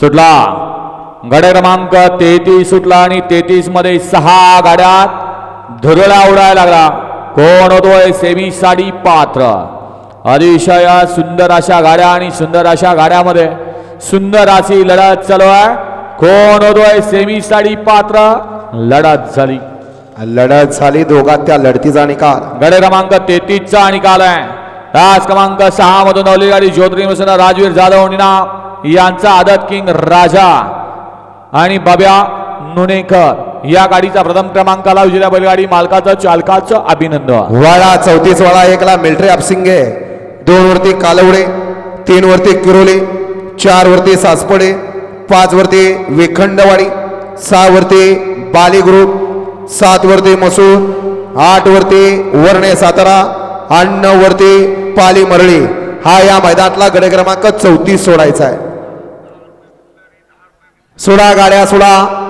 सुटला. गाड्या क्रमांक तेहतीस सुटला आणि तेहतीसमध्ये सहा गाड्यात धुरळा उडायला लागला. कोण होतोय? सेमी साडी पात्र. अतिशय सुंदर अशा गाड्या आणि सुंदर अशा गाड्यामध्ये सुंदर अशी लढत चालू आहे. कोण होतोय? सेमी साडी पात्र. लढत झाली. लढत झाली. दोघात त्या लढतीचा निकाल. गडे क्रमांक तेहतीस चा निकाल आहे. तास क्रमांक सहा मधून गाडी बसवणार राजवीर जाधव निना यांचा आदत किंग राजा आणि बाब्या नुनेकर या गाडीचा प्रथम क्रमांकाला विजेत्या बैलगाडी मालकाचं चालकाचं अभिनंदन. वाडा चौतीस वाडा एकला मिल्ट्री अपसिंगे. दोन वरती कालवडे तीन वरती किरोले चार वरती सासपडे पाच वरती विखंडवाडी सहा वरती बाली ग्रुप सात वरती मसूर आठ वरती वर्णे सातारा आणि नऊ वरती पाली मरळी. हा या मैदानातला गडे क्रमांक चौतीस सोडायचा आहे. सोडा गाड्या सोडा.